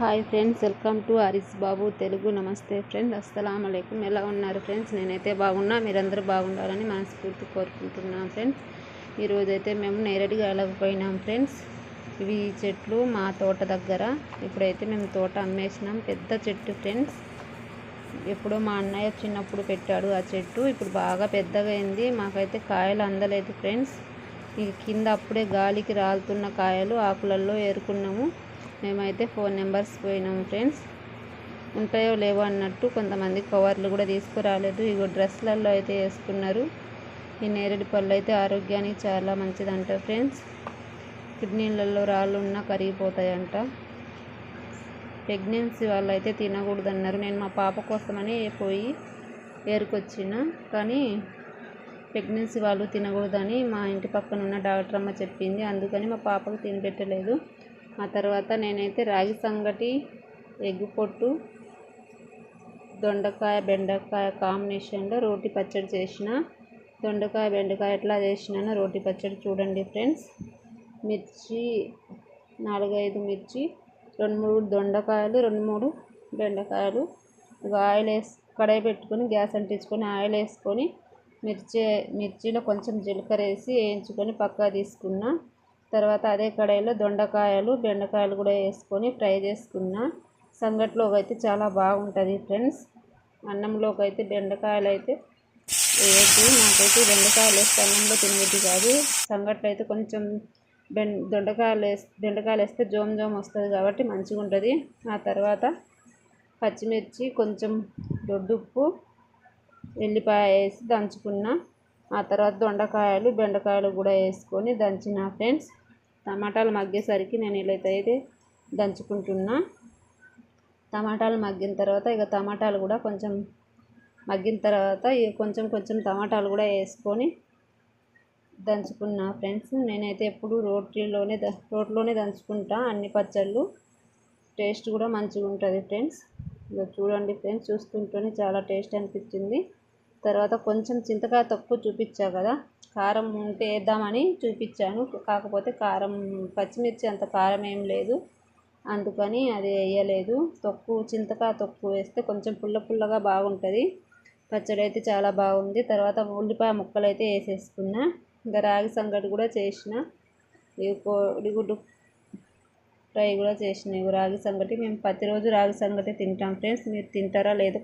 Hi friends welcome to Harish Babu Telugu. నమస్తే friends అస్సలం అయికం ఎలా ఉన్నారు ఫ్రెండ్స్? నేనైతే బాగున్నా మీరందరూ బాగుండాలని మనస్ఫూర్తి కోరుకుంటున్నాం ఫ్రెండ్స్. ఈరోజైతే మేము నేరడిగా వెళ్ళకపోయినాం ఫ్రెండ్స్. ఇవి చెట్లు మా తోట దగ్గర. ఇప్పుడైతే మేము తోట అమ్మేసినాం. పెద్ద చెట్టు ఫ్రెండ్స్. ఎప్పుడో మా అన్నయ్య చిన్నప్పుడు పెట్టాడు ఆ చెట్టు. ఇప్పుడు బాగా పెద్దగా అయింది. మాకైతే కాయలు అందలేదు ఫ్రెండ్స్. ఈ కింద అప్పుడే గాలికి రాలుతున్న కాయలు ఆకులల్లో ఏరుకున్నాము. మేమైతే ఫోన్ నెంబర్స్ పోయినాం ఫ్రెండ్స్. ఉంటాయో లేవో అన్నట్టు కొంతమంది కవర్లు కూడా తీసుకురాలేదు. ఇగో డ్రెస్లలో అయితే వేసుకున్నారు. ఈ నేరేడు పళ్ళు అయితే ఆరోగ్యానికి చాలా మంచిదంట ఫ్రెండ్స్. కిడ్నీలలో రాళ్ళు ఉన్నా కరిగిపోతాయంట. ప్రెగ్నెన్సీ వాళ్ళు అయితే తినకూడదన్నారు. నేను మా పాప కోసమని పోయి ఏరుకొచ్చిన. కానీ ప్రెగ్నెన్సీ వాళ్ళు తినకూడదని మా ఇంటి పక్కన ఉన్న డాక్టర్ అమ్మ చెప్పింది. అందుకని మా పాపకు తినిపెట్టలేదు. ఆ తర్వాత నేనైతే రాగి సంగటి ఎగ్ పొట్టు దొండకాయ బెండకాయ కాంబినేషన్లో రోటి పచ్చడి చేసిన. దొండకాయ బెండకాయ ఎట్లా చేసినానో రోటి పచ్చడి చూడండి ఫ్రెండ్స్. మిర్చి నాలుగైదు మిర్చి రెండు మూడు దొండకాయలు రెండు మూడు బెండకాయలు. ఆయిల్ వేసి కడాయి పెట్టుకొని గ్యాస్ అంటించుకొని ఆయిల్ వేసుకొని మిర్చి మిర్చిలో కొంచెం జీలకర్ర వేసి వేయించుకొని పక్కా తీసుకున్న. తర్వాత అదే కడాయిలో దొండకాయలు బెండకాయలు కూడా వేసుకొని ఫ్రై చేసుకున్న సంగట్లోకి అయితే చాలా బాగుంటుంది ఫ్రెండ్స్. అన్నంలోకి అయితే బెండకాయలు అయితే వేయద్దు. నాకైతే బెండకాయలు వేస్తే అన్నంలో తినవద్దు కాదు. సంగట్లో అయితే కొంచెం బెం దొండకాయలు వేస్తే బెండకాయలు వేస్తే జోమ్ జోమ్ వస్తుంది కాబట్టి మంచిగా ఉంటుంది. ఆ తర్వాత పచ్చిమిర్చి కొంచెం దొడ్డుప్పు ఎల్లిపాయ వేసి దంచుకున్న ఆ తర్వాత దొండకాయలు బెండకాయలు కూడా వేసుకొని దంచిన ఫ్రెండ్స్. టమాటాలు మగ్గేసరికి నేను ఇలా అయితే దంచుకుంటున్నా. టమాటాలు మగ్గిన తర్వాత ఇక టమాటాలు కూడా కొంచెం మగ్గిన తర్వాత కొంచెం కొంచెం టమాటాలు కూడా వేసుకొని దంచుకున్నా ఫ్రెండ్స్. నేనైతే ఎప్పుడు రోటీలోనే రోట్లోనే దంచుకుంటా. అన్ని పచ్చళ్ళు టేస్ట్ కూడా మంచిగా ఉంటుంది ఫ్రెండ్స్. ఇక చూడండి ఫ్రెండ్స్ చూస్తుంటేనే చాలా టేస్ట్ అనిపించింది. తర్వాత కొంచెం చింతకాయ తక్కువ చూపించా కదా కారం ఉంటే వేద్దామని చూపించాను. కాకపోతే కారం పచ్చిమిర్చి అంత కారం ఏం లేదు. అందుకని అది వేయలేదు. తొక్కు చింతకాయ తొక్కు వేస్తే కొంచెం పుల్ల పుల్లగా బాగుంటుంది. పచ్చడి అయితే చాలా బాగుంది. తర్వాత ఉల్లిపాయ ముక్కలు అయితే వేసేసుకున్నా. ఇంకా రాగి సంగటి కూడా చేసిన. కోడిగుడ్డు ఫ్రై కూడా చేసిన. రాగి సంగటి. మేము ప్రతిరోజు రాగి సంగటి తింటాం ఫ్రెండ్స్. మీరు తింటారా? లేదు